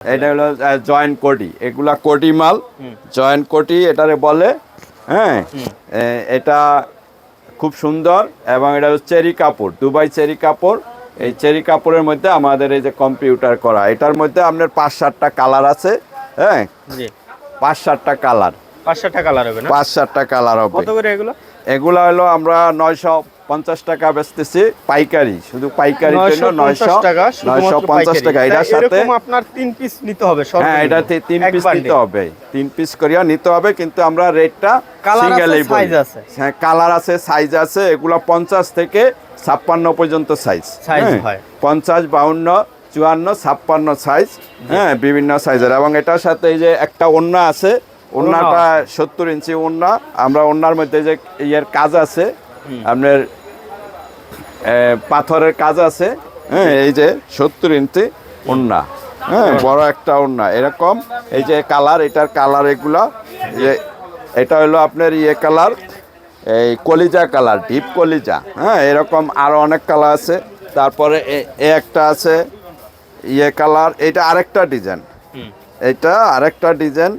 এটা হলো জয়েন্ট কোটি। এগুলা কোটি মাল জয়েন্ট কোটি এটারে বলে হ্যাঁ? এটা খুব সুন্দর এবং এটা হচ্ছে চেরি কাপড় দুবাই চেরি কাপড়। এই চেরি কাপড়ের মধ্যে আমাদের এই যে কম্পিউটার করা এটার মধ্যে আপনার পাঁচ সাতটা কালার আছে হ্যাঁ? পাঁচ সাতটা কালার। পাঁচশো টাকা লাগবে না? পাঁচ সাতটা কালার হবে। এগুলো? এগুলা হলো আমরা নয়শো পঞ্চাশ টাকা বেচতেছি পাইকারি শুধু পাইকারি জন্য নয়শো টাকা নয়শো পঞ্চাশ টাকা। এটার সাথে আপনার তিন পিস নিতে হবে হ্যাঁ। এটাতে তিন পিস নিতে হবে। তিন পিস করিয়া নিতে হবে কিন্তু আমরা রেটটা আছে, বলি। হ্যাঁ কালার আছে সাইজ আছে এগুলো পঞ্চাশ থেকে ছাপ্পান্ন পর্যন্ত সাইজ Size পঞ্চাশ বাউন্ন চুয়ান্ন ছাপ্পান্ন সাইজ হ্যাঁ বিভিন্ন সাইজের এবং এটার সাথে এই যে একটা ওন্না আছে ওন্নাটা সত্তর ইঞ্চি ওন্না আমরা ওন্নার মধ্যে যে ইয়ের কাজ আছে আপনার পাথরের কাজ আছে হ্যাঁ এই যে সত্তর ইঞ্চি ওন্না হ্যাঁ বড় একটা ওন্না এরকম, এই যে কালার, এটার কালার এগুলা এটা হলো আপনার ইয়ে কালার, এই কলিজা কালার, ডিপ কলিজা হ্যাঁ এরকম আরও অনেক কালার আছে, তারপরে এ- একটা আছে ইয়ে কালার, এটা আরেকটা ডিজাইন। এটা আরেকটা ডিজাইন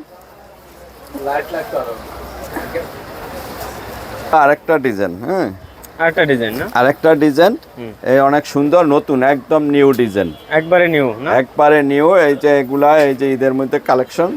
আরেকটা ডিজাইন হ্যাঁ আরেকটা ডিজাইন না? আরেকটা ডিজাইন এই অনেক সুন্দর নতুন একদম নিউ ডিজাইন একবারে নিউ না? একবারে নিউ এই যে এগুলা এই যে ঈদের মধ্যে কালেকশন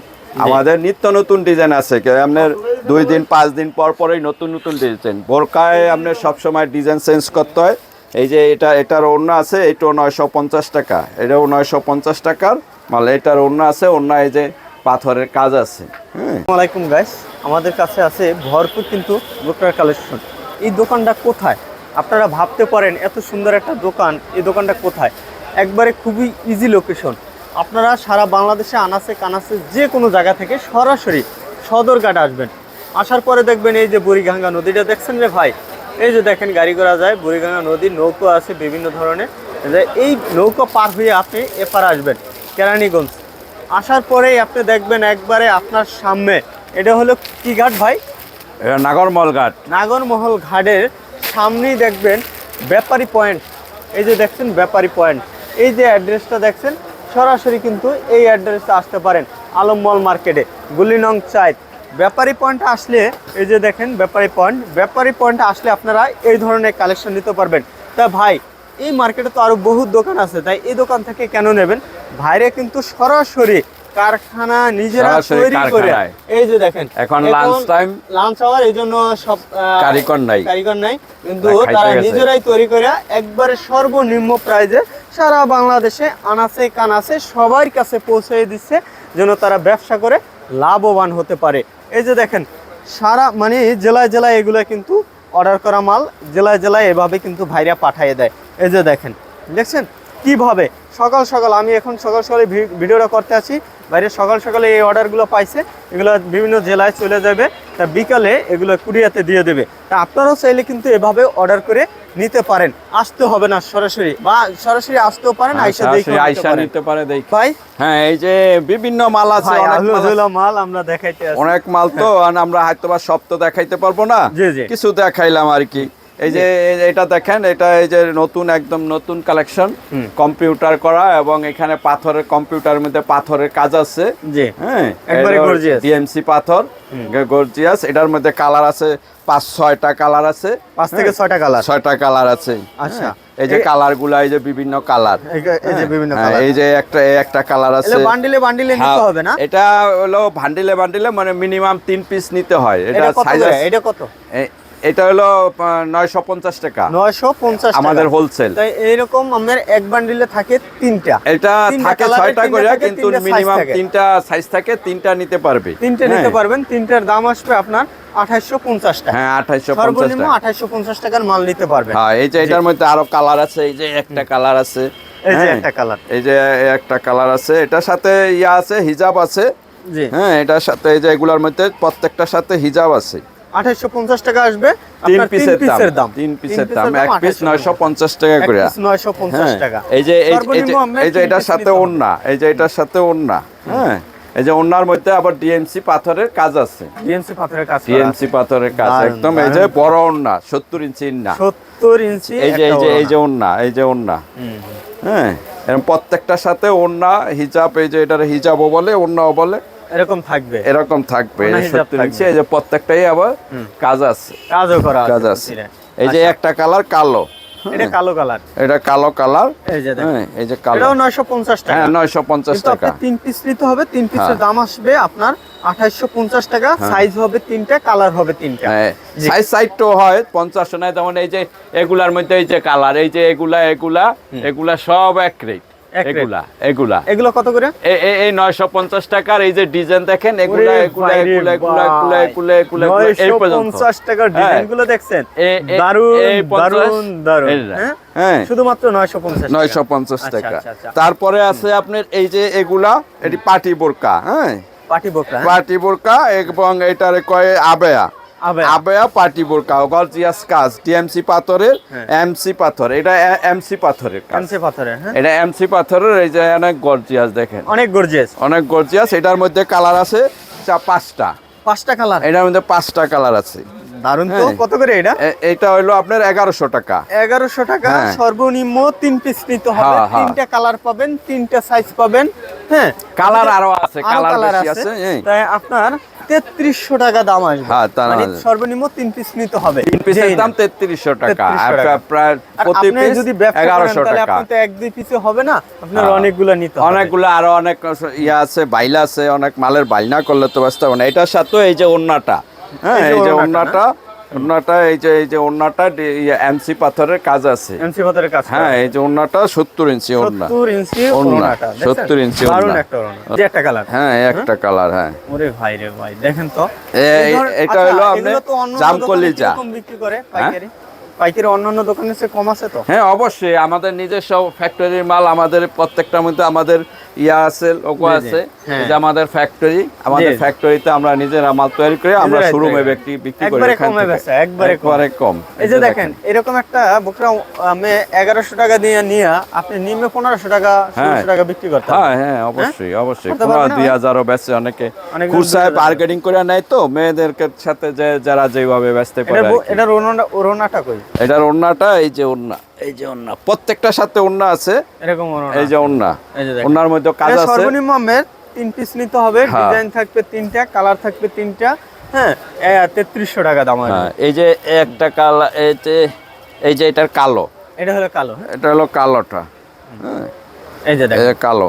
আমাদের নিত্য নতুন ডিজাইন আছে কে আপনার দুই দিন পাঁচ দিন পর পরেই নতুন নতুন ডিজাইন বোরকায় আপনার সবসময় ডিজাইন চেঞ্জ করতে হয়। এই যে এটা এটার অন্য আছে এটাও নয়শো পঞ্চাশ টাকা। এটাও নয়শো পঞ্চাশ টাকার মানে এটার অন্য আছে অন্য এই যে পাথরের কাজ আছে। হ্যাঁ আসসালামাইকুম গাইস আমাদের কাছে আছে ভরপুর কিন্তু বোরকার কালেকশন এই দোকানটা কোথায়? আপনারা ভাবতে পারেন এত সুন্দর একটা দোকান, এই দোকানটা কোথায়? একবারে খুবই ইজি লোকেশন আপনারা সারা বাংলাদেশে আনাসে কানাসে যে কোনো জায়গা থেকে সরাসরি সদরঘাট আসবেন। আসার পরে দেখবেন এই যে বুড়িগঙ্গা নদীটা দেখছেন রে ভাই? এই যে দেখেন গাড়ি ঘোড়া যায়, বুড়িগঙ্গা নদী, নৌকো আছে বিভিন্ন ধরনের। যে এই নৌকো পার হয়ে আপনি এপার আসবেন, কেরানীগঞ্জ। আসার পরেই আপনি দেখবেন একবারে আপনার সামনে, এটা হলো কি ঘাট ভাই? এটা নাগরমল ঘাট। নাগরমহল ঘাটের সামনেই দেখবেন ব্যাপারী পয়েন্ট। এই যে দেখছেন ব্যাপারী পয়েন্ট। এই যে অ্যাড্রেসটা দেখছেন, সরাসরি কিন্তু এই অ্যাড্রেসে আসতে পারেন আলমমল মার্কেটে গুলিনং চাইত ব্যাপারী পয়েন্ট আসলে, এই যে দেখেন ব্যাপারী পয়েন্ট ব্যাপারী পয়েন্ট আসলে আপনারা এই ধরনের কালেকশন নিতে পারবেন। তা ভাই, এই মার্কেটে তো আরও বহুত দোকান আছে, তাই এই দোকান থেকে কেন নেবেন? ভাইরে কিন্তু সরাসরি কারখানা নিজেরা তৈরি করে। এই যে দেখেন এখন lunch time। লাঞ্চ আওয়ার এই জন্য সব আহ, কারিগর নাই। কারিগর নাই। কিন্তু তারা নিজেরাই তৈরি করে একবারে সর্বনিম্ন প্রাইজে সারা বাংলাদেশে আনাসে কানাসে সবার কাছে পৌঁছে দিচ্ছে যেন তারা ব্যবসা করে লাভবান হতে পারে। এই যে দেখেন সারা মানে জেলায় জেলায় এগুলো কিন্তু অর্ডার করা মাল জেলায় জেলায় এভাবে কিন্তু ভাইরা পাঠিয়ে দেয়। এই যে দেখেন দেখছেন? কীভাবে? সকাল সকাল আমি এখন সকাল সকালে ভিডিওটা করতে আছি। বাইরে সকাল সকালে এই অর্ডারগুলো পাইছে এগুলো বিভিন্ন জেলায় চলে যাবে। তা বিকালে এগুলো কুরিয়াতে দিয়ে দেবে। তা আপনারাও চাইলে কিন্তু এভাবে অর্ডার করে নিতে পারেন। আসতে হবে না সরাসরি। বা সরাসরি আসতেও পারেন আইসা দেখে আইসা নিতে পারে দেখি। ভাই? হ্যাঁ এই যে বিভিন্ন মাল আছে অনেক মাল আমরা দেখাইতে অনেক মাল তো আর আমরা হয়তো বা সব তো দেখাইতে পারব না। কিছু দেখাইলাম আর কি। এই যে এটা দেখেন এটা এই যে নতুন একদম নতুন কালেকশন কম্পিউটার করা এবং এখানে পাথরের কম্পিউটারের মধ্যে পাথরের কাজ আছে। হ্যাঁ ডিএমসি পাথর গর্জিয়াস এটার মধ্যে কালার আছে পাঁচ ছয়টা কালার আছে। পাঁচ থেকে ছয়টা কালার ছয়টা কালার আছে। আচ্ছা। হ্যাঁ, এই যে কালারগুলা এই যে বিভিন্ন কালার এই যে বিভিন্ন হ্যাঁ, এই যে একটা একটা কালার আছে। বান্ডিলে বান্ডিলে নিতে হ্যাঁ, হবে না? এটা হলো ভান্ডিলে ভান্ডিলে মানে মিনিমাম তিন পিস নিতে হয়। এটা এটা সাইজ এটা কত? এটা হলো নয়শো পঞ্চাশ টাকা। নয়শো পঞ্চাশ আমাদের হোলসেল তাই এইরকম আমাদের এক বান্ডিলে থাকে তিনটা। এটা থাকে ছয়টা করে কিন্তু মিনিমাম তিনটা সাইজ থাকে তিনটা নিতে পারবে। তিনটে নিতে পারবেন তিনটার দাম আসবে আপনার পঞ্চাশ টাকা। হ্যাঁ সর্বনিম্ন পঞ্চাশ টাকার মাল নিতে পারবেন হ্যাঁ এই যে এটার মধ্যে আরও কালার আছে এই যে একটা কালার আছে। এই যে হ্যাঁ, একটা কালার এই যে একটা কালার আছে। এটার সাথে ইয়া আছে হিজাব আছে। হ্যাঁ এটার সাথে এই যে এগুলোর মধ্যে প্রত্যেকটার সাথে হিজাব আছে। আঠাইশো পঞ্চাশ টাকা আসবে। তিন আপনার পিসের পিসের দাম তিন পিসের দাম। এক পিস 2850 নয়শো পঞ্চাশ টাকা করে। নয়শো পঞ্চাশ হ্যাঁ। টাকা। এই যে এই- যে এটার সাথে ওন্না এই যে এটার সাথে ওন্না হ্যাঁ। এই যে ওনার মধ্যে আবার ডিএমসি পাথরের কাজ আছে। ডিএমসি পাথরের কাজ ডিএমসি পাথরের কাজ একদম। এই যে বড় ওন্না সত্তর ইঞ্চি না সত্তর ইঞ্চি এই যে এই যে এই যে ওন্না এই যে ওন্না হুম, হুম। হ্যাঁ। এরকম প্রত্যেকটার সাথে ওন্না হিজাব এই যে এটার হিজাবও বলে ওন্নাও বলে। এরকম থাকবে। এরকম থাকবে। এই যে প্রত্যেকটাই আবার কাজ আছে। কাজও করা কাজ আছে। এই যে আচ্ছা, একটা কালার কালো। এটা কালো কালার। এটা কালো কালার। এই যে হ্যাঁ এই যে কালো। এটাও টাকা। হ্যাঁ টাকা। তিন পিস নিতে হবে। তিন পিসের হ্যাঁ। দাম আসবে আপনার আঠাইশশো পঞ্চাশ টাকা। সাইজ হবে তিনটা কালার হবে তিনটা। হ্যাঁ। সাইজ সাইড তো হয় পঞ্চাশ নয়। যেমন এই যে এগুলার মধ্যে এই যে কালার এই যে এগুলা এগুলা এগুলা সব এক রেট। এগুলা এগুলা। এগুলো কত করে? এ- এ- এই নয়শো পঞ্চাশ টাকার এই যে ডিজাইন দেখেন এগুলা এগুলা এগুলা এগুলা এগুলা এগুলা এগুলা এগুলা এই পর্যন্ত। 950 টাকার। ডিজাইনগুলো দেখছেন? এ- এ- দারুণ দারুণ দারুণ হ্যাঁ? শুধুমাত্র 950 টাকা। আচ্ছা, টাকা। আচ্ছা, আচ্ছা। তারপরে আছে আপনার এই যে এগুলা এটি পাটি বোরকা হ্যাঁ? পাটি বোকরা হ্যাঁ? পাটি বোরকা এবং এটারে কয় আবেয়া? আবে আবেয়া। পাটি বোরকা গর্জিয়াস কাজ টিএমসি পাথরের হ্যাঁ। এমসি পাথর। এটা এমসি পাথরের কাঁচে পাথরের হ্যাঁ। এটা এমসি পাথরের এই যে অনেক গর্জিয়াস দেখেন। অনেক গর্জিয়াস। অনেক গর্জিয়াস এটার মধ্যে কালার আছে চা পাঁচটা। পাঁচটা কালার। এটার মধ্যে পাঁচটা কালার আছে। দারুণ তো হ্যাঁ। কত করে এটা? এটা হলো আপনার এগারোশো টাকা। এগারোশো টাকা। সর্বনিম্ন তিন পিস নিতে হবে। তিনটা কালার পাবেন তিনটা সাইজ পাবেন। হ্যাঁ কালার আরও আছে কালার বেশি আছে। তাই আপনার তেত্রিশশো টাকা দাম আসবে। হ্যাঁ, মানে সর্বনিম্ন তিন পিস নিতে হবে। তিন পিসের দাম তেত্রিশশো টাকা। 3300 আর টাকা। প্রায় প্রতি পিস যদি এগারোশো টাকা। তো এক দুই পিসে হবে না। আপনার হ্যাঁ। অনেকগুলো নিতে অনেকগুলো আরও অনেক ইয়া আছে বাইলা আছে অনেক মালের বাইনা করলে তো ব্যস্ত হবে না। এটার সাথে এই যে ওন্নাটা হ্যাঁ এই যে ওন্নাটা ওন্নাটা এই যে এই যে ওনাটা এমসি পাথরের কাজ আছে। এমসি পাথরের কাজ হ্যাঁ এই যে ওনাটা সত্তর ইঞ্চি ওনা সত্তর ইঞ্চি ওনাটা 70 ইঞ্চি দারুণ একটা ওনা যে একটা কালার। হ্যাঁ একটা কালার হ্যাঁ। ওরে ভাই রে ভাই দেখেন তো। এটা আচ্ছা, হলো আপনি জামকলি যা বিক্রি করে পাইকারি। পাইকারি অন্যান্য দোকানের চেয়ে কম আছে তো হ্যাঁ অবশ্যই আমাদের নিজস্ব ফ্যাক্টরির মাল আমাদের প্রত্যেকটার মধ্যে আমাদের ইয়া আছে জি। আছে হ্যাঁ। যে আমাদের ফ্যাক্টরি আমাদের ফ্যাক্টরিতে আমরা নিজেরা মাল তৈরি করে আমরা শোরুমে করি। বিক্রি করি একবারে কমে বেচা, একবারে কম। একবারে কম এই যে দেখেন এরকম একটা বোকরা আমি এগারোশো টাকা দিয়ে নিয়ে আপনি নিম্নে পনেরোশো টাকা হ্যাঁ। ষোলোশো টাকা বিক্রি করতে হ্যাঁ হ্যাঁ অবশ্যই অবশ্যই পুরো না দুই ভাই? হাজারও বেচে অনেকে 2000 মার্কেটিং করে নেয় তো মেয়েদের সাথে যে যারা যেভাবে ব্যস্ত পারে এটা আর কি। এটার ওড়নাটা এই যে ওন্না এই যে ওন্না প্রত্যেকটার সাথে ওন্না আছে এরকম ওড়না। এই যে দেখেন। ওন্নার মধ্যে কাজ আছে। সর্বনিম্ন আমের তিন পিস নিতে হবে হ্যাঁ। ডিজাইন থাকবে তিনটা কালার থাকবে তিনটা হ্যাঁ তেত্রিশশো টাকা দাম হ্যাঁ এই যে একটা কালো এই যে এই যে এটার কালো। এটা হলো কালো হ্যাঁ? এটা হলো কালোটা হ্যাঁ। এই যে এই দেখেন যে কালো।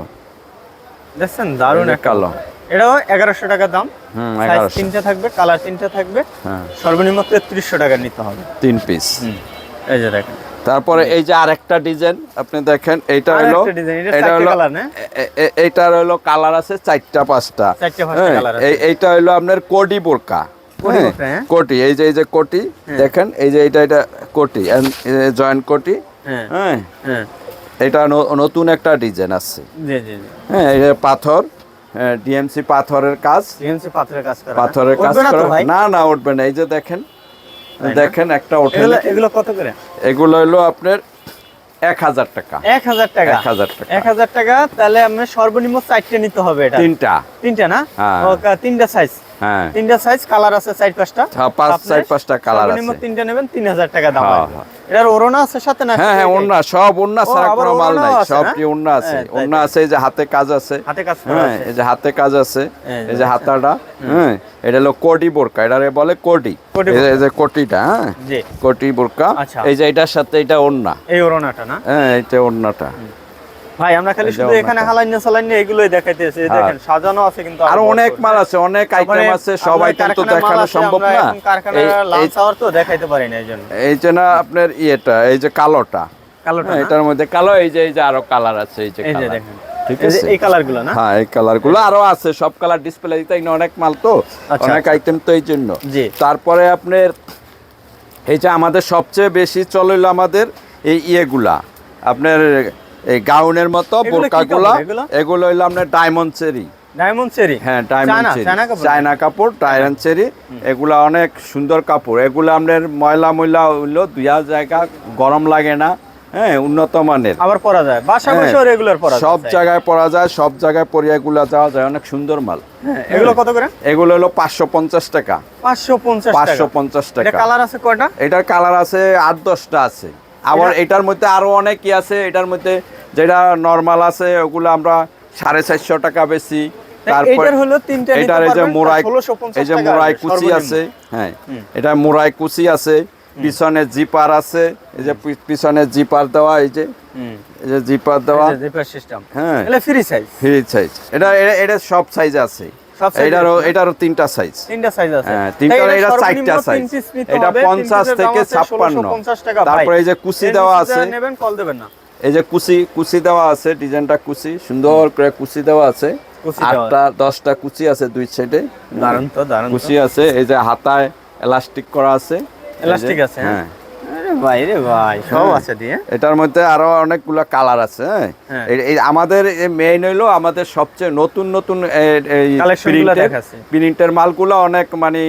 দেখছেন? দারুণ কালো। এটাও এগারোশো টাকা দাম। হুম সাইজ তিনটা থাকবে কালার তিনটা থাকবে। হ্যাঁ। সর্বনিম্ন তেত্রিশশো টাকা নিতে হবে। তিন পিস এই যে দেখেন। তারপরে এই যে আরেকটা ডিজাইন আপনি দেখেন এইটা হলো এটা এটা হলো colour না? এ- এ- এইটার হলো কালার আছে চারটা পাঁচটা। হ্যাঁ, এইটা হলো আপনার কোটি বোরকা। কোটি হ্যাঁ? কোটি এই যে এই যে কোটি দেখেন এই যে এটা এটা কোটি জয়েন্ট কোটি। হ্যাঁ। এটা নতুন একটা ডিজাইন আছে। হ্যাঁ এই যে পাথর। ডিএমসি পাথরের কাজ। ডিএমসি পাথরের কাজ করা পাথরের কাজ করা না না উঠবে না। এই যে দেখেন দেখেন একটা ওঠে এগুলো এগুলো কত করে? এগুলো হলো আপনার এক হাজার টাকা। এক হাজার টাকা? এক হাজার টাকা। এক হাজার টাকা তাহলে আমরা সর্বনিম্ন চারটে নিতে হবে এটা। তিনটা। তিনটা না? হ্যাঁ। তিনটা সাইজ হ্যাঁ। তিনটা সাইজ কালার আছে চার পাঁচটা। হ্যাঁ, পাঁচ, চার পাঁচটা colour আছে। তিনটা নেবেন তিন হাজার টাকা দাম হ্যাঁ। হ্যাঁ। এটার ওড়না আছে সাথে না হ্যাঁ হ্যাঁ এটাই? সব ওন্না ছাড়া কোনো মাল নাই সব কি ওন্না আছে। হ্যাঁ, তাই, ওন্না তাই। আছে এই যে হাতে কাজ আছে। হাতে কাজ হ্যাঁ এই যে হাতে কাজ আছে এই যে হাতাটা হ্যাঁ এটা হলো কোটি বোরকা এটারে বলে কোটি। এই যে- কোটিটা হ্যাঁ কোটি বোরকা। আচ্ছা। এই যে এটার সাথে এটা ওন্না এই ওড়নাটা না? হ্যাঁ এইটা ওন্নাটা ভাই আমরা খালি শুধু এখানে। হালাইনা সালাইনা এগুলোই দেখাইতেছি হ্যাঁ। দেখেন সাজানো আছে কিন্তু আরও অনেক মাল আছে অনেক আইটেম আছে সব আইটেম তো দেখানো সম্ভব না। কারখানার লাঞ্চ আওয়ার তো দেখাইতে পারি না এই জন্য। এই যে না আপনার ইয়েটা এই যে কালোটা। কালোটা হ্যাঁ, এটার মধ্যে কালো এই যে এই যে আরও কালার আছে এই যে এই যে দেখেন। ঠিক আছে? এই কালারগুলো না? হ্যাঁ এই আরও আছে সব কালার ডিসপ্লে দিতে অনেক মাল তো আচ্ছা, অনেক আচ্ছা। আইটেম তো এই জন্য। তারপরে আপনার এই যে আমাদের সবচেয়ে বেশি চলে আমাদের এই ইয়েগুলা। আপনার এই গাউনের মতো বোরকাগুলা এগুলো? হইল আপনার ডায়মন্ড চেরি ডায়মন্ড চেরি হ্যাঁ ডায়মন্ড চেরি চায়না কাপড়? ডায়মন্ড চেরি এগুলা অনেক সুন্দর কাপড়। এগুলো আপনার ময়লা ময়লা হইল দুইয়া জায়গা গরম লাগে না। হ্যাঁ উন্নত মানের। আবার পরা যায়। বাসা হ্যাঁ, রেগুলার পরা সব জায়গায় পরা যায় সব জায়গায় যাওয়া যায়। অনেক সুন্দর মাল। হ্যাঁ, এগুলো কত করে? এগুলো হলো পাঁচশো পঞ্চাশ টাকা। পাঁচশো পঞ্চাশ পাঁচশো পঞ্চাশ টাকা। কালার আছে কয়টা? এটার কালার আছে আট দশটা আছে। আবার এটার মধ্যে আরও অনেক কি আছে এটার মধ্যে যেটা নর্মাল আছে ওগুলো আমরা সাড়ে চারশো টাকা বেশি। তারপর এটার হলো তিনটা এটার এই যে 1650 এই যে টাকা কুচি আছে হ্যাঁ। এটা মোড়াই কুচি আছে পিছনে জিপার আছে এই যে পিছনে জিপার দেওয়া এই যে এই যে জিপার দেওয়া। সিস্টেম হ্যাঁ। এটা ফ্রি সাইজ ফ্রি সাইজ এটা এটা- সব সাইজ আছে। এটারও এটারও তিনটা সাইজ তিনটা সাইজ আছে। হ্যাঁ, তিনটা এটা চারটা নিতে এটা 50 থেকে 56 তারপরে এই যে কুচি দেওয়া আছে। নেবেন কল দেবেন না। এই যে কুচি কুচি দেওয়া আছে ডিজাইনটা কুচি সুন্দর করে কুচি দেওয়া আছে। আটটা দশটা কুচি আছে দুই সাইডে দারুণ তো দারুণ কুচি আছে এই যে হাতায় এলাস্টিক করা আছে। Elastic আছে, হ্যাঁ? হ্যাঁ। এটার মধ্যে আরও অনেকগুলো কালার আছে হ্যাঁ। হ্যাঁ। আমাদের মেইন হইল আমাদের সবচেয়ে নতুন নতুনগুলো প্রিন্টের। মালগুলো অনেক মানে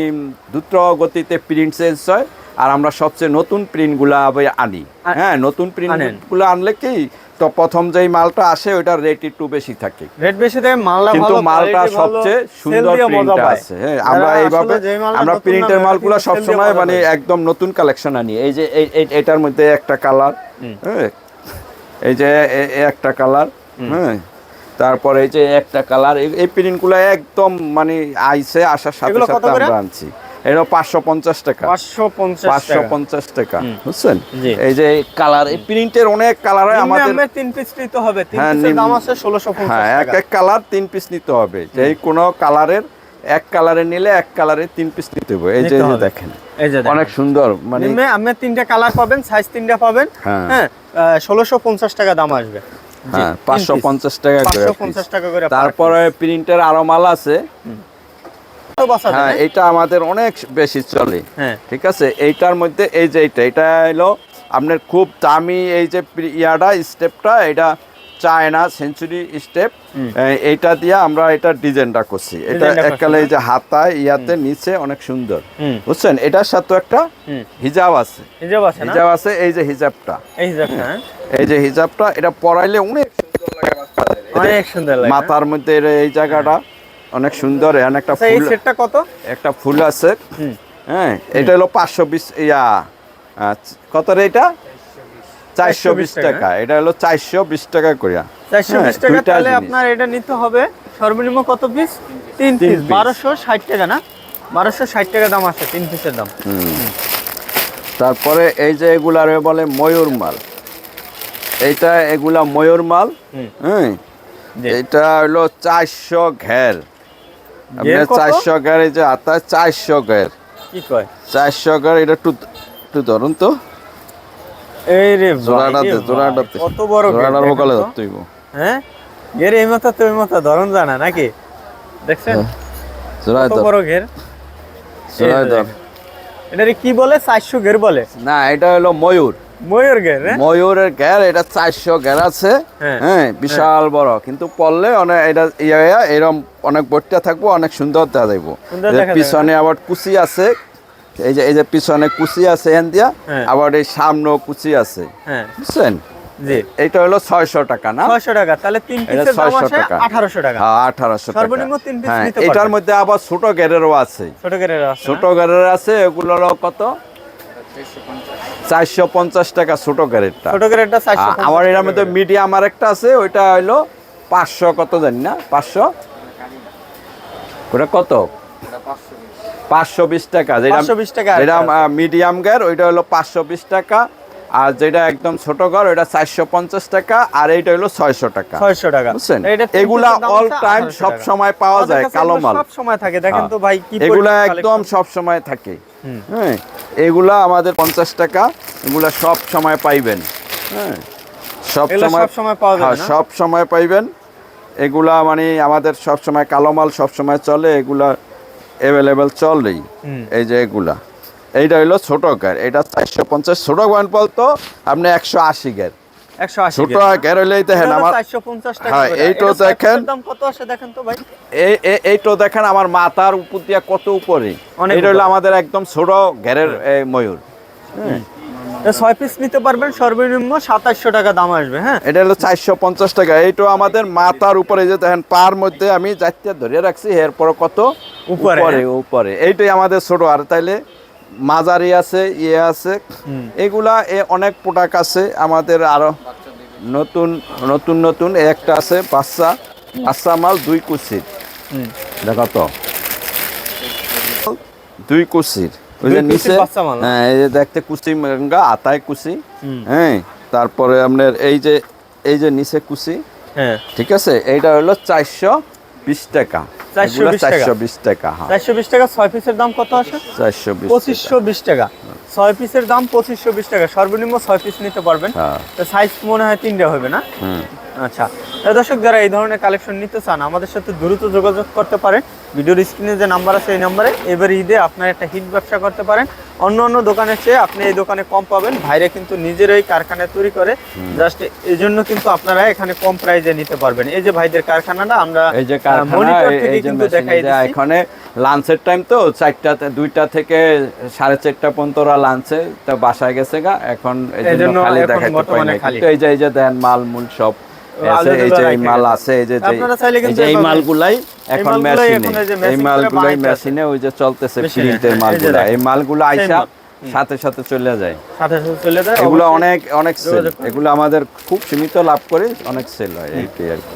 দ্রুত গতিতে প্রিন্ট চেঞ্জ হয় আর আমরা সবচেয়ে নতুন প্রিন্টগুলা আনি। হ্যাঁ নতুন প্রিন্ট প্রিন্টগুলো আনলে কি তো প্রথম যেই মালটা আসে ওটার রেট একটু বেশি থাকে। রেট বেশি দেয় মালটা কিন্তু মালটা সবচেয়ে সুন্দর প্রিন্ট আছে। হ্যাঁ আমরা এইভাবে আমরা প্রিন্টের মালগুলো সবসময় মানে একদম নতুন কালেকশন আনি। এই যে এটার মধ্যে একটা কালার হ্যাঁ। এই যে একটা কালার হ্যাঁ। তারপরে এই যে একটা কালার এই প্রিন্টগুলো একদম মানে আইসে আসার সাথে সাথে আমরা আনছি। এটা পাঁচশো পঞ্চাশ টাকা। পাঁচশো পঞ্চাশ টাকা। বুঝছেন? এই যে কালার এই প্রিন্টের অনেক কালার হয় আমাদের তিন পিস নিতে হবে। হ্যাঁ, দাম আছে ষোলোশো হ্যাঁ এক এক কালার তিন পিস নিতে হবে। যে কোনো কালারের এক কালারে নিলে এক কালারে তিন পিস নিতে হবে। এই যে। দেখেন অনেক সুন্দর মানে আপনি তিনটা কালার পাবেন সাইজ তিনটা পাবেন। হ্যাঁ। হ্যাঁ ষোলোশো পঞ্চাশ টাকা দাম আসবে। হ্যাঁ পাঁচশো। পঞ্চাশ টাকা করে তারপরে প্রিন্টের আরও মাল আছে। হ্যাঁ এটা আমাদের অনেক বেশি চলে। হ্যাঁ। ঠিক আছে? এইটার মধ্যে এই যে এইটা এটা হলো আপনার খুব দামি এই যে ইয়াটা স্টেপটা এটা চায়না সেঞ্চুরি স্টেপ। এইটা দিয়ে আমরা এটা ডিজাইনটা করছি। এটা এককালে এই যে হাতায় ইয়াতে নিচে অনেক সুন্দর। বুঝছেন? এটার সাথে একটা। হিজাব আছে। হিজাব আছে হিজাব আছে এই যে হিজাবটা। এই হিজাবটা হ্যাঁ। এই যে হিজাবটা এটা পরাইলে অনেক সুন্দর লাগে অনেক সুন্দর লাগে। মাথার মধ্যে এই জায়গাটা। অনেক সুন্দর এখানে একটা আচ্ছা, ফুল সেটটা কত? একটা ফুল আছে। হ্যাঁ এটা হলো পাঁচশো বিশ ইয়া আচ্ছা, কত রে এটা? চারশো বিশ 420 টাকা। এটা হলো চারশো বিশ টাকা করিয়া। চারশো বিশ হ্যাঁ, টাকা তাহলে আপনার এটা নিতে হবে সর্বনিম্ন কত পিস তিন পিস। বারোশো ষাট টাকা না? বারোশো ষাট টাকা দাম আছে তিন পিসের দাম। তারপরে এই যে এগুলারে বলে ময়ূর মাল। এইটা এগুলা ময়ূর মাল। হুম। হ্যাঁ এটা হলো চারশো ঘের? চারশো যে আতা চারশো কি কয়? চারশো এটা একটু একটু ধরুন তো। এই রে জোড়াটাতে জোড়াটাতে কত বড় জোড়াটার ধরতেইব হ্যাঁ? ঘের এই মতো তো ওই মতো ধরন জানা নাকি? দেখছেন? জোড়ায় কত ধর। বড় ঘের জোড়ায় ধর। এটারে কি বলে? চারশো ঘের বলে। না এটা হলো ময়ূর। ময়ূর ঘের হ্যাঁ? ময়ূরের ঘের এটা চারশো ঘের আছে। হ্যাঁ। হ্যাঁ বিশাল বড়। কিন্তু পড়লে অনেক এটা ইয়ে এরম অনেক বটটা থাকব অনেক সুন্দর দেখা যাইব। পিছনে আবার কুচি আছে এই যে এই যে পিছনে কুচি আছে এখান দিয়া হ্যাঁ। আবার এই সামনেও কুচি আছে। হ্যাঁ। বুঝছেন? এইটা হলো ছয়শো টাকা না? ছয়শো টাকা। তাহলে তিন এটা পিসের দাম 600 আছে টাকা। আঠারোশো টাকা। হ্যাঁ আঠারোশো সর্বনিম্ন তিন হ্যাঁ এটার মধ্যে আবার ছোট ঘেরেরও আছে। ছোট না? ছোট ঘেরের আছে এগুলো কত? চারশো পঞ্চাশ টাকা ছোট ছোট আমার এর মধ্যে মিডিয়াম আর একটা আছে ওইটা হইল পাঁচশো কত জানি না পাঁচশো? ওটা কত? পাঁচশো বিশ টাকা যেটা 520 টাকা যেটা মিডিয়াম গের ওইটা হলো পাঁচশো বিশ টাকা আর যেটা একদম ছোট ঘর ওইটা চারশো পঞ্চাশ টাকা আর এইটা হলো ছয়শো টাকা। ছয়শো টাকা। বুঝছেন? এগুলা অল টাইম 1800 সব সময় পাওয়া যায় কালো মাল। সব সময় থাকে। দেখেন তো ভাই কি এগুলা একদম। সব সময় থাকে। হ্যাঁ এগুলা আমাদের পঞ্চাশ টাকা এগুলা সব সময় পাইবেন। হ্যাঁ সব সময় সময় পাওয়া যাবে হ্যাঁ, সব সময় পাইবেন। এগুলা মানে আমাদের সব সময় কালো মাল সব সময় চলে এগুলা অ্যাভেলেবেল চলেই। এই যে এগুলা। এইটা হইল ছোট গার এটা চারশো পঞ্চাশ। ছোট গান বলতো আপনি একশো আশি আশি ছোট আমার হ্যাঁ, করে। এইটাও এটা ছয় দেখেন। কত আসে দেখেন তো ভাই? এই এই- দেখেন আমার মাথার উপর দিয়া কত উপরে। এটা হলো আমাদের একদম ছোট ঘেরের ময়ূর। হ্যাঁ। ছয় পিস নিতে পারবেন সর্বনিম্ন সাতাশশো টাকা দাম আসবে হ্যাঁ? এটা হলো চারশো পঞ্চাশ টাকা। এইটা আমাদের মাথার উপরে যে দেখেন পার মধ্যে আমি যাইতে ধরে রাখছি এরপর কত? উপরে, উপরে উপরে। এইটাই আমাদের ছোট। আর তাইলে মাঝারি আছে ইয়ে আছে। এগুলা এ অনেক প্রোডাক্ট আছে আমাদের আরও নতুন নতুন নতুন একটা আছে বাচ্চা। বাচ্চা মাল দুই কুচির। দেখো তো। দুই কুচির ওই যে নিচে হ্যাঁ এই যে দেখতে কুচি আতায় কুচি হ্যাঁ তারপরে আপনার এই যে এই যে নিচে কুচি হ্যাঁ। ঠিক আছে? এইটা হলো চারশো বিশ টাকা। 420 টাকা? চারশো বিশ টাকা হ্যাঁ। চারশো বিশ টাকা ছয় পিসের দাম কত আসে? চারশো বিশ পঁচিশশো বিশ টাকা। ছয় পিসের দাম পঁচিশশো বিশ টাকা। সর্বনিম্ন ছয় পিস নিতে পারবেন। হ্যাঁ। তো সাইজ মনে হয় তিনটা হবে না? আচ্ছা। দর্শক যারা এই ধরনের কালেকশন নিতে চান আমাদের সাথে দ্রুত যোগাযোগ করতে পারেন। ভিডিওর স্ক্রিনে যে নাম্বার আছে এই নাম্বারে এবার ঈদে আপনার একটা হিট ব্যবসা করতে পারেন। অন্য অন্য দোকানের চেয়ে আপনি এই দোকানে কম পাবেন। ভাইরে কিন্তু নিজেরাই কারখানায় তৈরি করে জাস্ট এই জন্য কিন্তু আপনারা এখানে কম প্রাইজে নিতে পারবেন। এই যে ভাইদের কারখানাটা আমরা এই যে কারখানা মনিটর এই- থেকে কিন্তু দেখাই দিচ্ছি। এখানে লাঞ্চের টাইম তো চারটা দুইটা থেকে সাড়ে চারটা পর্যন্ত ওরা লাঞ্চে তো বাসায় গেছে গা। এখন এই জন্য খালি দেখাইতে এই যে এই যে দেন মাল মূল সব। এই যে মাল আছে এই এই মালগুলাই এখন মেশিনে এই মালগুলাই মেশিনে ওই যে চলতেছে Machine-এ, প্রিন্টের এই যে মালগুলা। এই মালগুলো আইসা সাথে সাথে চলে যায়। সাথে সাথে চলে যায় এগুলো অনেক অনেক সেল এগুলো আমাদের খুব সীমিত লাভ করে অনেক সেল হয় এইটাই আর কি।